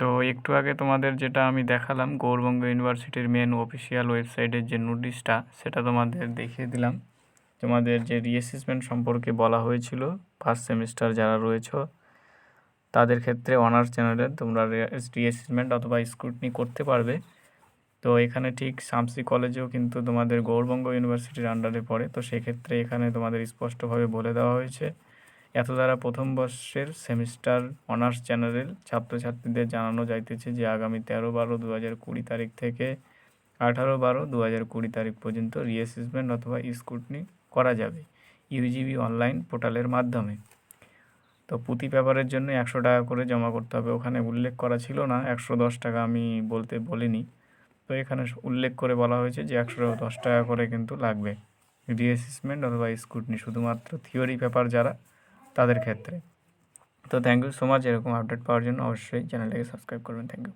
তো একটু আগে তোমাদের যেটা আমি দেখালাম, গৌরবঙ্গ ইউনিভার্সিটির মেন অফিসিয়াল ওয়েবসাইটের যে নোটিশটা সেটা তোমাদের দেখিয়ে দিলাম। তোমাদের যে রিঅ্যাসেসমেন্ট সম্পর্কে বলা হয়েছিল ফার্স্ট সেমিস্টার যারা রয়েছে, তাদের ক্ষেত্রে অনার্স চ্যানেলে তোমরা রিঅ্যাসেসমেন্ট অথবা স্ক্রুটনি করতে পারবে। তো এখানে ঠিক শামসি কলেজেও কিন্তু তোমাদের গৌরবঙ্গ ইউনিভার্সিটির আন্ডারে পড়ে। তো সেক্ষেত্রে এখানে তোমাদের স্পষ্টভাবে বলে দেওয়া হয়েছে এত দ্বারা প্রথম বর্ষের সেমিস্টার অনার্স চ্যানেলের ছাত্রছাত্রীদের জানানো যাইতেছে যে আগামী তেরো বারো দু হাজার কুড়ি তারিখ থেকে আঠারো বারো দু হাজার কুড়ি তারিখ পর্যন্ত রিঅ্যাসেসমেন্ট অথবা স্ক্রুটনি করা যাবে ইউজিবি অনলাইন পোর্টালের মাধ্যমে। তো পুঁথি পেপারের জন্য একশো টাকা করে জমা করতে হবে। ওখানে উল্লেখ করা ছিল না, একশো দশ টাকা আমি বলতে বলিনি। তো এখানে উল্লেখ করে বলা হয়েছে যে একশো দশ টাকা করে কিন্তু লাগবে। রিঅ্যাসেসমেন্ট অথবা স্কুটনি শুধুমাত্র থিওরি পেপার যারা তাদের ক্ষেত্রে। তো থ্যাংক ইউ সো মাচ এরকম আপডেট পাওয়ার জন্য অবশ্যই চ্যানেলটাকে সাবস্ক্রাইব করবেন। Thank you